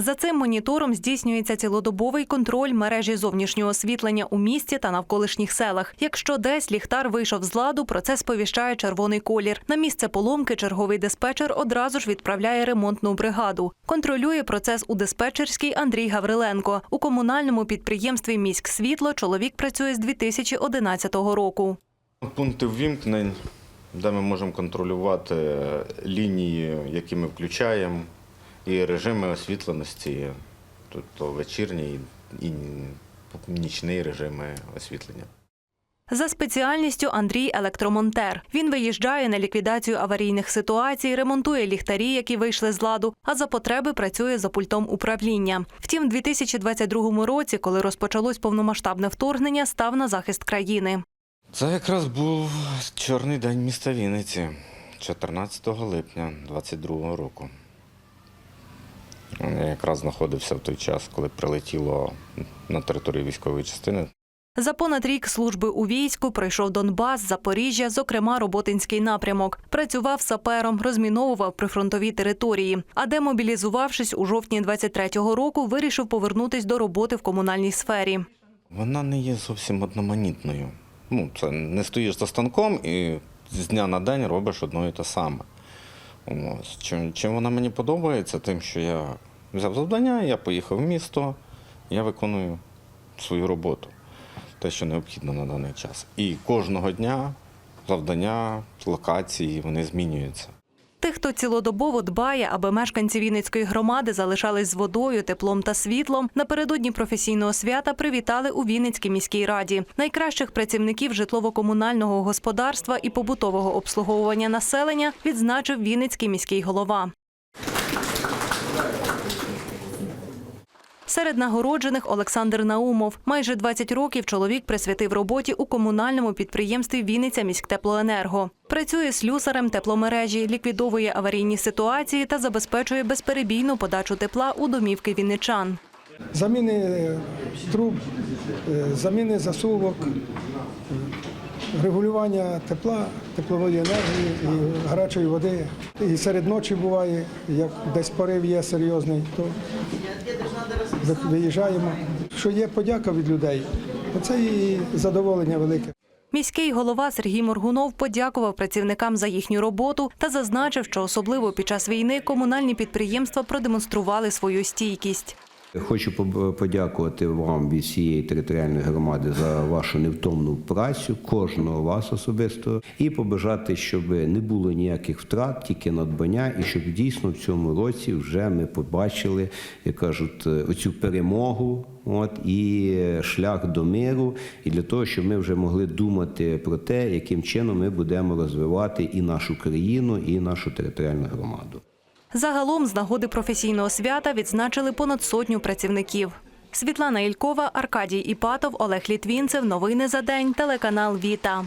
За цим монітором здійснюється цілодобовий контроль мережі зовнішнього освітлення у місті та навколишніх селах. Якщо десь ліхтар вийшов з ладу, про це сповіщає червоний колір. На місце поломки черговий диспетчер одразу ж відправляє ремонтну бригаду. Контролює процес у диспетчерській Андрій Гавриленко. У комунальному підприємстві «Міськсвітло» чоловік працює з 2011 року. Пункти ввімкнень, де ми можемо контролювати лінії, які ми включаємо, і режими освітленості, тобто вечірній і нічний режими освітлення. За спеціальністю Андрій електромонтер. Він виїжджає на ліквідацію аварійних ситуацій, ремонтує ліхтарі, які вийшли з ладу, а за потреби працює за пультом управління. Втім, в 2022 році, коли розпочалось повномасштабне вторгнення, став на захист країни. Це якраз був чорний день міста Вінниці, 14 липня 2022 року. Я якраз знаходився в той час, коли прилетіло на територію військової частини. За понад рік служби у війську пройшов Донбас, Запоріжжя, зокрема Роботинський напрямок. Працював сапером, розміновував прифронтові території. А демобілізувавшись у жовтні 23-го року, вирішив повернутись до роботи в комунальній сфері. Вона не є зовсім одноманітною. Ну, це не стоїш за станком і з дня на день робиш одно і те саме. Ось. Чим, чим вона мені подобається, тим, що я взяв завдання, я поїхав в місто, я виконую свою роботу, те, що необхідно на даний час. І кожного дня завдання, локації вони змінюються. Тих, хто цілодобово дбає, аби мешканці Вінницької громади залишались з водою, теплом та світлом, напередодні професійного свята привітали у Вінницькій міській раді. Найкращих працівників житлово-комунального господарства і побутового обслуговування населення відзначив Вінницький міський голова. Серед нагороджених Олександр Наумов. Майже 20 років чоловік присвятив роботі у комунальному підприємстві Вінниця міськтеплоенерго. Працює слюсарем тепломережі, ліквідовує аварійні ситуації та забезпечує безперебійну подачу тепла у домівки вінничан. заміни е, труб, е, заміни засувок, е, регулювання тепла, теплової енергії і гарячої води. І серед ночі буває, як десь порив є серйозний, то виїжджаємо. Що є подяка від людей, це і задоволення велике. Міський голова Сергій Моргунов подякував працівникам за їхню роботу та зазначив, що особливо під час війни комунальні підприємства продемонстрували свою стійкість. Хочу подякувати вам від всієї територіальної громади за вашу невтомну працю, кожного вас особисто, і побажати, щоб не було ніяких втрат, тільки надбання, і щоб дійсно в цьому році вже ми побачили, як кажуть, оцю перемогу. От і шлях до миру, і для того, щоб ми вже могли думати про те, яким чином ми будемо розвивати і нашу країну, і нашу територіальну громаду. Загалом з нагоди професійного свята відзначили понад сотню працівників. Світлана Ількова, Аркадій Іпатов, Олег Літвінцев. Новини за день. Телеканал Віта.